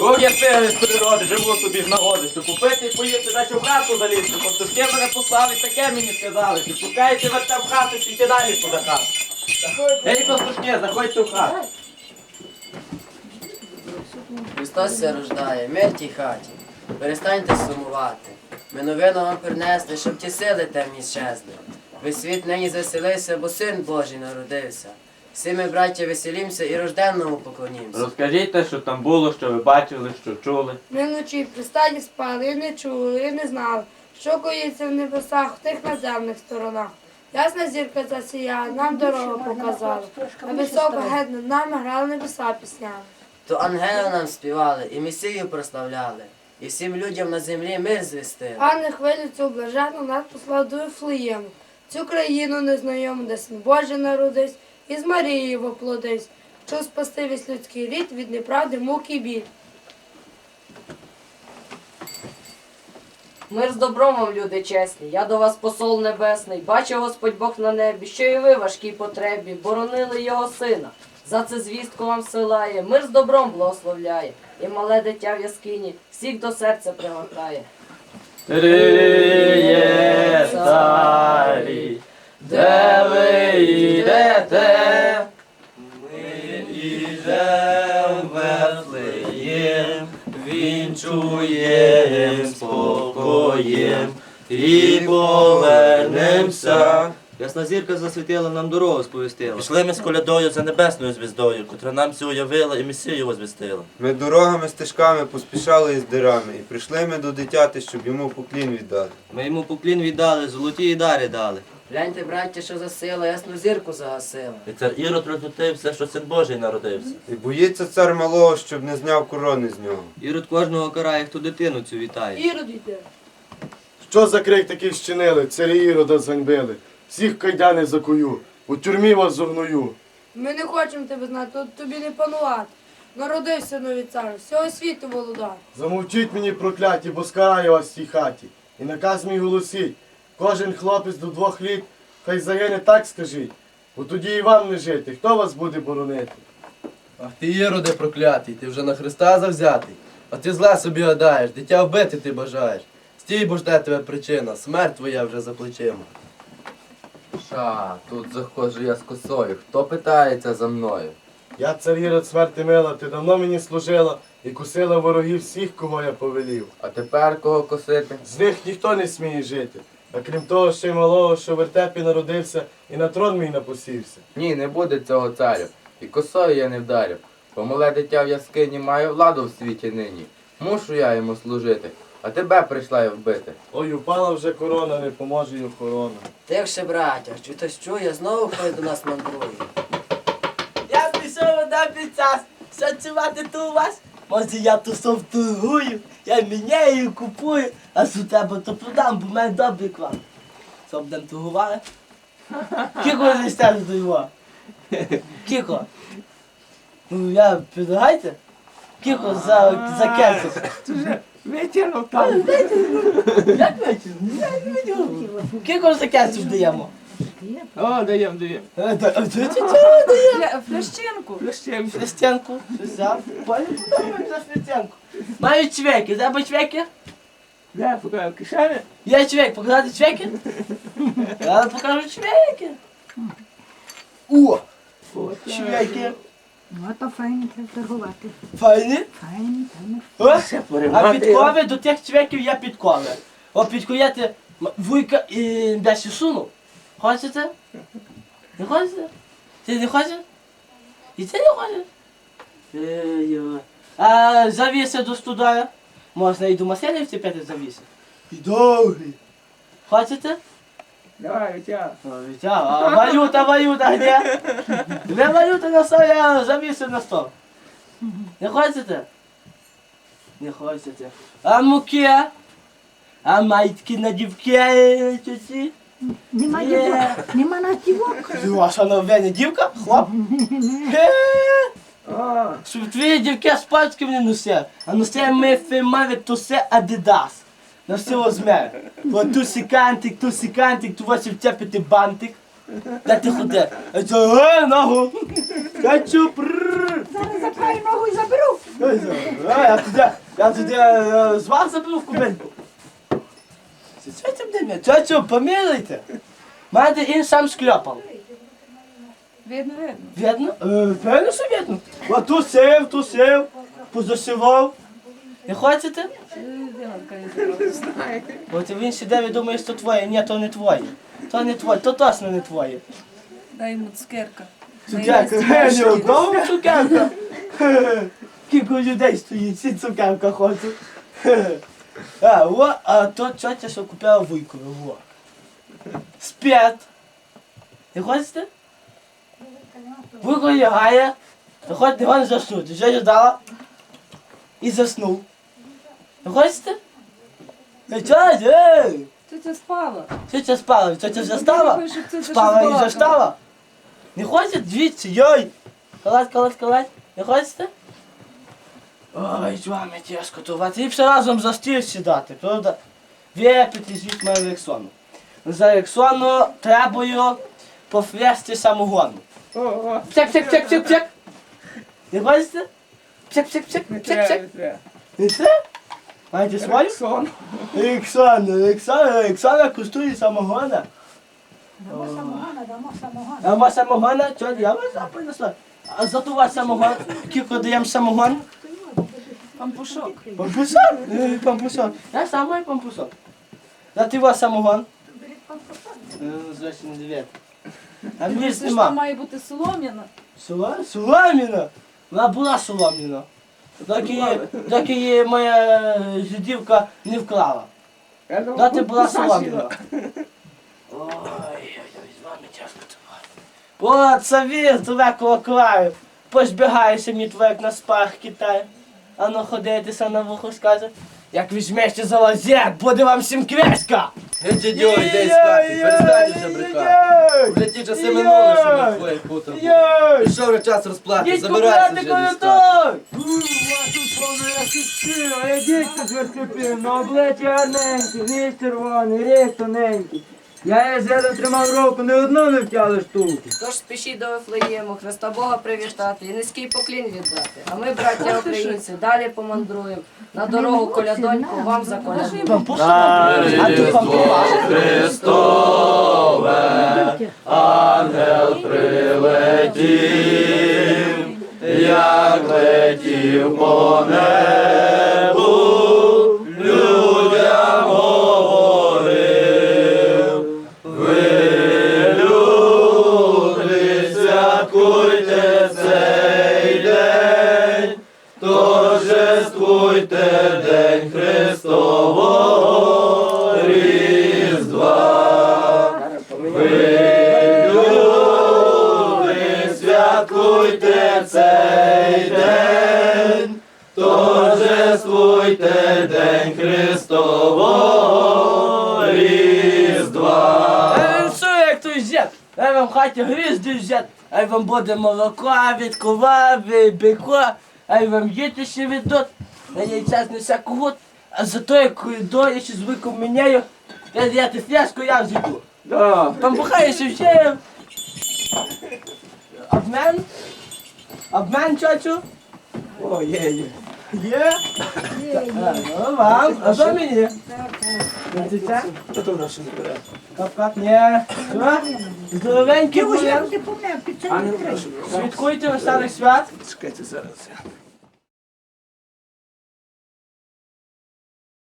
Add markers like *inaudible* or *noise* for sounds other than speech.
Ох, я сили з природи, живу собі ж нагодистю. Купити і поїсти, далі в хату залізти. Пастушки мене послали, таке мені сказали. Чи пускаєте ви в хату, чи йти далі туди хату. Ей, пастушки, заходьте в хату. Христос ся рождає, мир тій хаті. Перестаньте сумувати. Ми новину вам принесли, щоб ті сили темні щезли. Весь світ нині заселився, бо син Божий народився. Всі ми, браття, веселімся і рожденному поклонімся. Розкажіть те, що там було, що ви бачили, що чули. Ми вночі при стаді спали не чули, не знали, що коїться в небесах в тих надземних сторонах. Ясна зірка засіяла, нам дорогу показала, а високо геть над нами грали небеса піснями. То ангели нам співали і Месію прославляли, і всім людям на землі мир звістили. Пане хвилю цю блажену нас послав до Вифлеєму, цю країну незнайому, де син Божий народився, і з Марією воплодився, щоб спасти весь людський рід від неправди, муки і біль. Мир з добром вам, люди чесні, я до вас посол небесний, бачив Господь Бог на небі, що і ви важкій потребі, боронили його сина. За це звістку вам силає, мир з добром благословляє, і мале дитя в яскині всіх до серця пригортає. Повернемся. Ясна зірка засвітила нам дорогу сповістила. Пішли ми з колядою за небесною звіздою, котра нам цю уявила і Месію возвістила. Ми дорогами стежками поспішали із дирами, і прийшли ми до дитяти, щоб йому поклін віддати. Ми йому поклін віддали, золоті і дари дали. Гляньте, браття, що за сила, ясну зірку загасила. І цар Ірод розлютився, що син Божий народився. І боїться цар малого, щоб не зняв корони з нього. Ірод кожного карає, хто дитину цю вітає. Ірод йде. Що за крик такий вчинили? Царі Ірода зганьбили. Всіх кайдани закую, у тюрмі вас зогную. Ми не хочемо тебе знати, тут тобі не панувати. Народився новий цар, всього світу володар. Замовчіть мені прокляті, бо скараю вас в цій хаті. І наказ мій голосіть. Кожен хлопець до двох літ, хай загине так скажіть. Бо тоді і вам не жити. Хто вас буде боронити? Ах ти Іроде проклятий, ти вже на Христа завзятий. А ти зле собі гадаєш, дитя вбити ти бажаєш. Стій, бо жде тебе причина, смерть твоя вже за плечима. Ша, тут заходжу я з косою. Хто питається за мною? Я цар Ірод смерти мила, ти давно мені служила і кусила ворогів всіх, кого я повелів. А тепер кого косити? З них ніхто не сміє жити. А крім того, ще й малого, що в вертепі народився і на трон мій напосівся. Ні, не буде цього царю. І косою я не вдарю. Бо мале дитя в яскині має владу в світі нині. Мушу я йому служити, а тебе прийшла я вбити. Ой, упала вже корона, не поможе й охорона. Тихше, браття, чи хтось чує, знову хтось до нас мандрує. Я пішов на підчас, шанцювати ту у вас. Може я ту сов торгую, я міняю, купую, а з у тебе то продам, бо в мене добрий клан. Що будемо торгували? Кіко не стежу до його? Кіко? Ну я предлагайте? Кіко за, за кельцю. Витягнув там. Як витягнув? За кельцю даємо? О, даєм, даєм. Е, да- а це чи чого дає? Флященку. Флестянку. Взяв. Флестянку. Маю чвеки, тебе чвеки? Де, покажу кишені? Я чвек, показати чвеки? *laughs* Я покажу чвеки. О! Чвеки. Ну, то файно треба торгувати. Файні? Файно, файно. О, а підкови до тих чвеків є підкови. О, підкуєте вуйка і десь суну. Хочете? Не хочете? Ти не хочеш? І ти не хочеш? Ей-ой. А завіси до студа? Можна і до маселі вцепити завіси. І довгі. Хочете? Давай, витягай. О, Витя, а валюта, валюта где? Где валюта на стол? Я завісив на стол. Не хочете? Не хочете. А муки? А маєтки на дівки. Нема дівок, нема на дівок. Ну, а що на дівка? Хлоп? Щоб твої дівки з пальчиками не носили. А носили ми фірмові тусе Адидас. На все возьме. От тусі кантик, тусі кантик, ту ось вцепити бантик. Де ти ходи? А це е, ногу. Чачу, прррр. Зараз запхаю ногу і заберу. А, я туди, я туди е, з вас заберу в кубинку. Що це буде мені? Чачу, помилуйте. Маєте ін сам шкляпав. Видно, видно. Видно? Е, Певно, що видно. От тут сів, тут сів, позасівав. Не хочете? От він сидів і думає, що твоє. Ні, то не твоє. То не твоє, то точно не твоє. Дай йому цукерка. Цукерка, не одного цукерка. *laughs* Кілька людей стоїть, всі цукерка хочуть. *laughs* А, о, а то тетя, що купила вуйкові, во. Спят. Не хочете? Вуйко лягає, виходить, не заснути. Вже ждала і заснув. Не хочете? Е, Тетя, спала. Тетя спала, тетя вже стала? Ти це Спала і вже стала? Не хочете? Дивіться, йой! Калать, калать, калать. Не хочете? Ой, з вами тяжко тувати. Ліпше разом за стіл сідати, правда? Випити звідти мою рексону. За рексону требую пофлясти самогону. Псяк, псяк, псяк, псяк, псяк. Не хочете? Псяк, псяк, псяк, псяк, псяк. Не треба? Маєте свою? Рексона, Рексона, Рексона коштує самогона. Дамо самогона, дамо самогона. А вас самогона? Чого? Я вас принесла. А зато у вас самогон. Кілько даємо самогон? Пампушок. Пампусок? Е, Пампусок. Я сам маю пампусок. Дати у вас самогон? Е, Зовсім не дев'ять. А мені ж Це нема. має бути солом'яна. Соло- Соломіна? Вона була соломіна. Доки її, доки її моя жидівка не вклала. Доти була соломіна. Ой, ой, ой, з вами тяжко тривати. О, це він, тебе коло краю. Позбігаєшся мені твоє як на спах Китай. А ну ходитися на вухо скаже. Як візьмешся за лазет, буде вам всім квеська! Геть дідьо, йди хати, перестань вже брехати. Вже ті часи минули, що ми твоє хутор був. Йой! Пішов вже час розплати, забирайся вже зі стати. той! Дідько зверхопів, на обличчя гарненький, ніс червоний, рік тоненький. Я її зеду тримав руку, не одну не втяли штуки. Тож спішіть до Вифлеєму, Христа Бога привітати і низький поклін віддати. А ми, браття українці, далі помандруємо. На дорогу колядоньку вам за заколядуємо. А тут вам Як летів по святкуйте цей день, торжествуйте день Христового Різдва. Він що, як той зет? Ай вам в хаті грізди зет, ай вам буде молоко від корові, біко, ай вам діти ще віддот, а яйця з не всяку год. А зато як коридор, я ще звиком міняю, я я ти фляжку, я. Да. Там бухає ще ще. Обмен? Обмен, чочу? О, є, є. Є? А, Ну, вам, а що мені? Хочете? Хто то ще не бере? Кап, кап, ні. Що? Здоровенькі Ти вже були. ти помер, під прошу. Святкуйте останніх свят. Чекайте зараз.